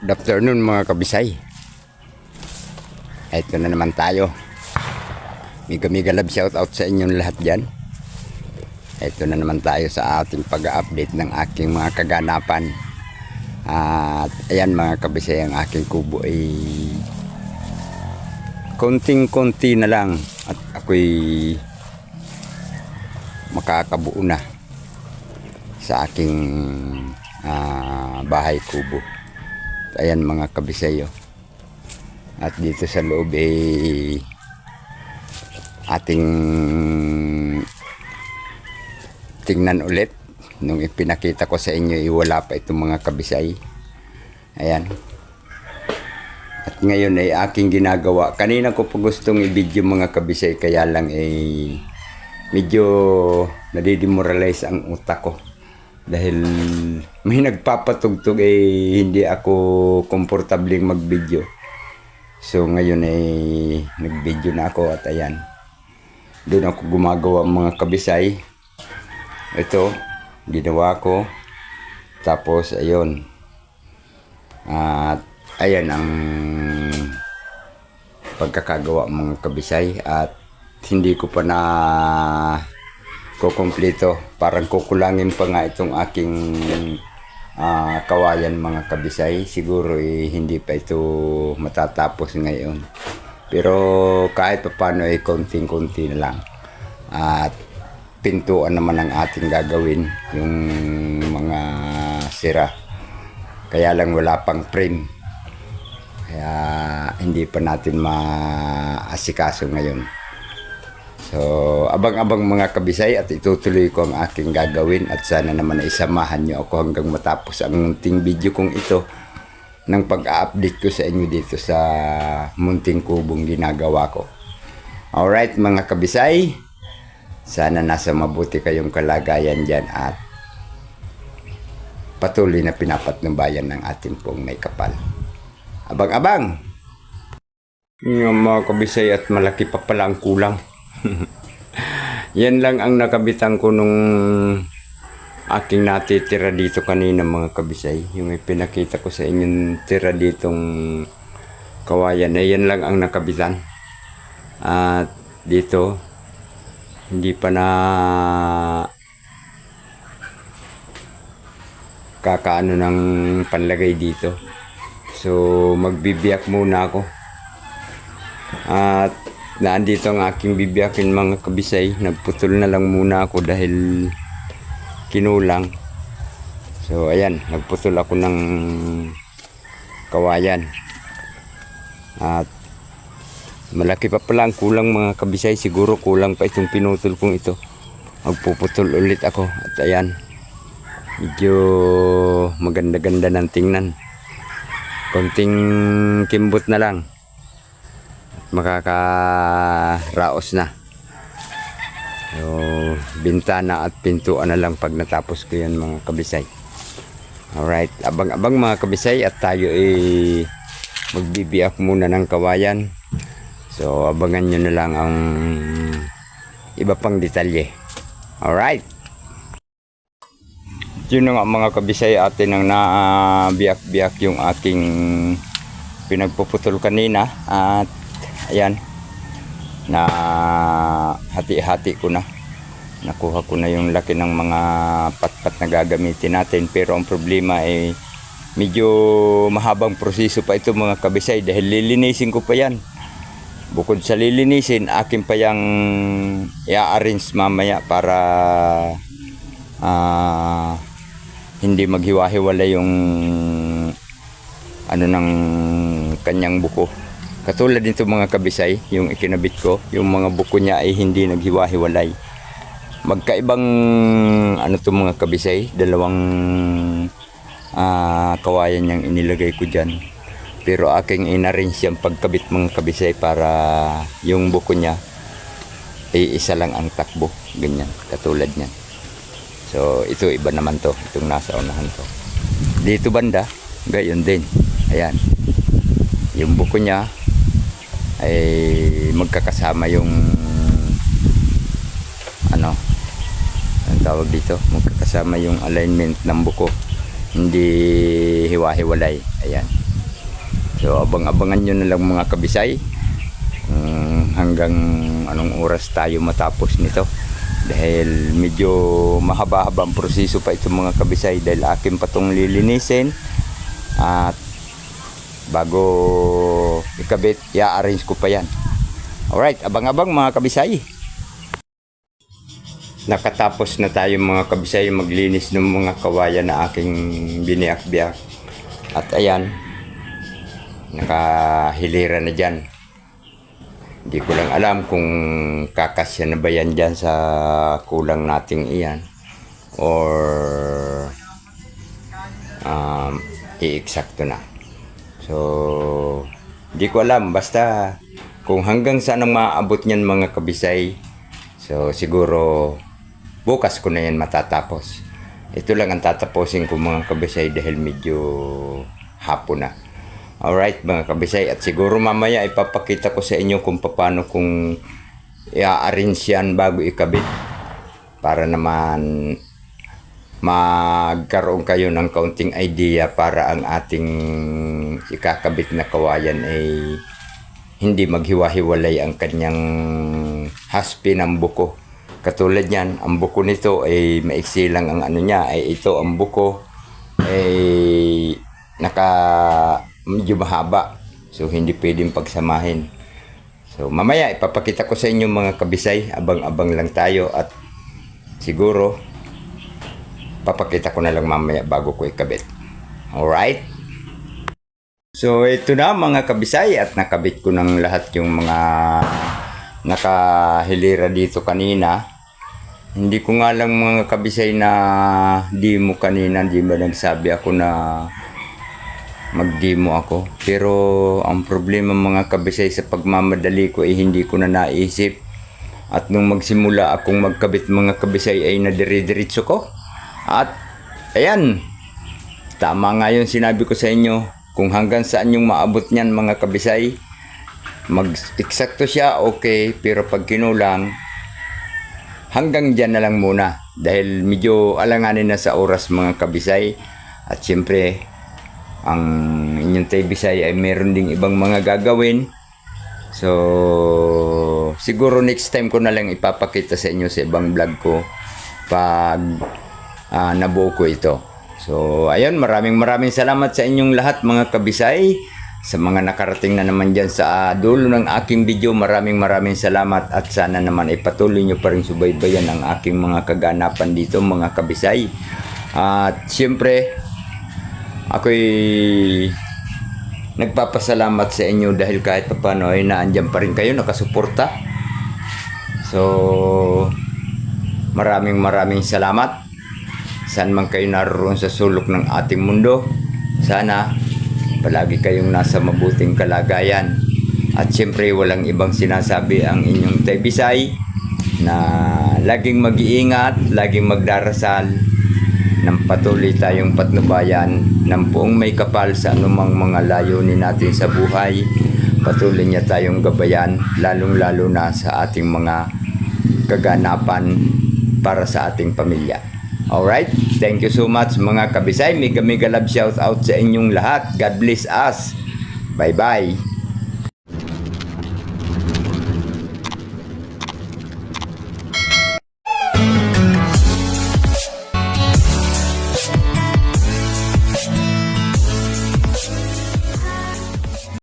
Good afternoon mga kabisay. Ito na naman tayo. Miga miga love shout out sa inyong lahat dyan. Ito na naman tayo sa ating pag-update ng aking mga kaganapan. At ayan mga kabisay ang aking kubo ay konting-konti na lang at ako'y makakabuo na sa aking ah, bahay kubo. Ayan mga kabisayo. At dito sa loob ay ating tingnan ulit. Nung ipinakita ko sa inyo, iwala pa itong mga kabisay. Ayan. At ngayon ay aking ginagawa. Kanina ko pa gustong i-video mga kabisay, kaya lang ay medyo nadidemoralize ang utak ko. Dahil may nagpapatugtog eh hindi ako komportabling mag-video. So ngayon ay nag-video na ako at ayan. Doon ako gumagawa mga kabisay. Ito, ginawa ko. Tapos ayun. At ayan ang pagkakagawa ng mga kabisay at hindi ko pa na kukumpleto. Parang kukulangin pa nga itong aking ah, kawayan mga kabisay. Siguro eh, hindi pa ito matatapos ngayon. Pero kahit pa paano ay konting-konti na lang. At pintuan naman ang ating gagawin yung mga sira. Kaya lang wala pang frame. Kaya hindi pa natin maasikaso ngayon. So, abang-abang mga kabisay at itutuloy ko ang aking gagawin at sana naman ay samahan nyo ako hanggang matapos ang munting video kong ito ng pag-update ko sa inyo dito sa munting kubong ginagawa ko. Alright mga kabisay, sana nasa mabuti kayong kalagayan dyan at patuloy na pinapatnubayan ng ating pong may kapal. Abang-abang! Yung mga kabisay at malaki pa pala ang kulang. Yan lang ang nakabitan ko nung aking natitira dito kanina mga kabisay. Yung ipinakita ko sa inyong tira ditong kawayan. Eh, yan lang ang nakabitan. At dito, hindi pa na kakaano ng panlagay dito. So, magbibiyak muna ako. At nandito ang aking bibiyakin mga kabisay. Nagputol na lang muna ako dahil kinulang. So, ayan. Nagputol ako ng kawayan. At malaki pa pala ang kulang mga kabisay. Siguro kulang pa itong pinutol kong ito. Magpuputol ulit ako. At ayan. Medyo maganda-ganda ng tingnan. Konting kimbot na lang makakaraos na. So, bintana at pintuan na lang pag natapos ko yan mga kabisay. Alright, abang-abang mga kabisay at tayo ay magbibiyak muna ng kawayan. So, abangan nyo na lang ang iba pang detalye. Alright. Yun na nga mga kabisay atin ang nabiyak-biyak yung ating pinagpuputol kanina at ayan. Na hati-hati ko na. Nakuha ko na yung laki ng mga patpat na gagamitin natin. Pero ang problema ay medyo mahabang proseso pa ito mga kabisay dahil lilinisin ko pa yan. Bukod sa lilinisin akin pa yung i-arrange mamaya para ah, hindi maghiwa-hiwala yung ano ng kanyang buko Katulad nito mga kabisay, yung ikinabit ko, yung mga buko niya ay hindi naghiwa-hiwalay. Magkaibang ano to mga kabisay, dalawang ah, kawayan niyang inilagay ko dyan. Pero aking inarrange yung pagkabit mga kabisay para yung buko niya ay isa lang ang takbo. Ganyan, katulad niyan. So ito iba naman to, itong nasa unahan to. Dito banda, gayon din. Ayan. Yung buko niya, ay magkakasama yung ano ang tawag dito? Magkakasama yung alignment ng buko. Hindi hiwa-hiwalay. Ayan. So abang-abangan nyo na lang mga kabisay. Kung hanggang anong oras tayo matapos nito. Dahil medyo mahaba-haba ang proseso pa itong mga kabisay dahil akin pa itong lilinisin at bago ikabit, i-arrange ko pa yan. Alright, abang-abang mga kabisay. Nakatapos na tayo mga kabisay maglinis ng mga kawayan na aking biniak-biak. At ayan, nakahilira na dyan. Hindi ko lang alam kung kakasya na ba yan dyan sa kulang nating iyan. Or um, i-eksakto na. So, di ko alam. Basta, kung hanggang saan ang maaabot niyan mga kabisay, so siguro bukas ko na yan matatapos. Ito lang ang tataposin ko mga kabisay dahil medyo hapon na. Alright mga kabisay at siguro mamaya ipapakita ko sa inyo kung paano kung i-arrange yan bago ikabit para naman magkaroon kayo ng kaunting idea para ang ating ikakabit na kawayan ay hindi maghiwa-hiwalay ang kanyang haspi ng buko. Katulad niyan, ang buko nito ay maiksi lang ang ano niya, ay ito ang buko ay naka medyo mahaba. So hindi pwedeng pagsamahin. So mamaya ipapakita ko sa inyo mga kabisay, abang-abang lang tayo at siguro papakita ko na lang mamaya bago ko ikabit. Alright? So ito na mga kabisay at nakabit ko ng lahat yung mga nakahilira dito kanina. Hindi ko nga lang mga kabisay na di mo kanina, di ba nagsabi ako na mag-demo ako. Pero ang problema mga kabisay sa pagmamadali ko ay hindi ko na naisip. At nung magsimula akong magkabit mga kabisay ay nadire-diretso ko. At ayan, tama nga yung sinabi ko sa inyo. Kung hanggang saan yung maabot niyan mga kabisay, mag-eksakto siya, okay. Pero pag kinulang, hanggang dyan na lang muna. Dahil medyo alanganin na sa oras mga kabisay. At siyempre, ang inyong tay Bisay ay meron ding ibang mga gagawin. So, siguro next time ko na lang ipapakita sa inyo sa ibang vlog ko pag ah, nabuo ko ito. So, ayun, maraming maraming salamat sa inyong lahat mga kabisay. Sa mga nakarating na naman dyan sa ah, dulo ng aking video, maraming maraming salamat at sana naman ipatuloy nyo pa rin subaybayan ang aking mga kaganapan dito mga kabisay. At siyempre, ako'y nagpapasalamat sa inyo dahil kahit paano ay naandyan pa rin kayo, nakasuporta. So, maraming maraming salamat. Saan man kayo naroon sa sulok ng ating mundo, sana palagi kayong nasa mabuting kalagayan. At siyempre walang ibang sinasabi ang inyong Taybisay na laging mag-iingat, laging magdarasal, ng patuloy tayong patnubayan ng buong may kapal sa anumang mga layunin natin sa buhay. Patuloy niya tayong gabayan, lalong-lalo na sa ating mga kaganapan para sa ating pamilya. Alright? Thank you so much mga kabisay. Mega mega love shout out sa inyong lahat. God bless us. Bye-bye.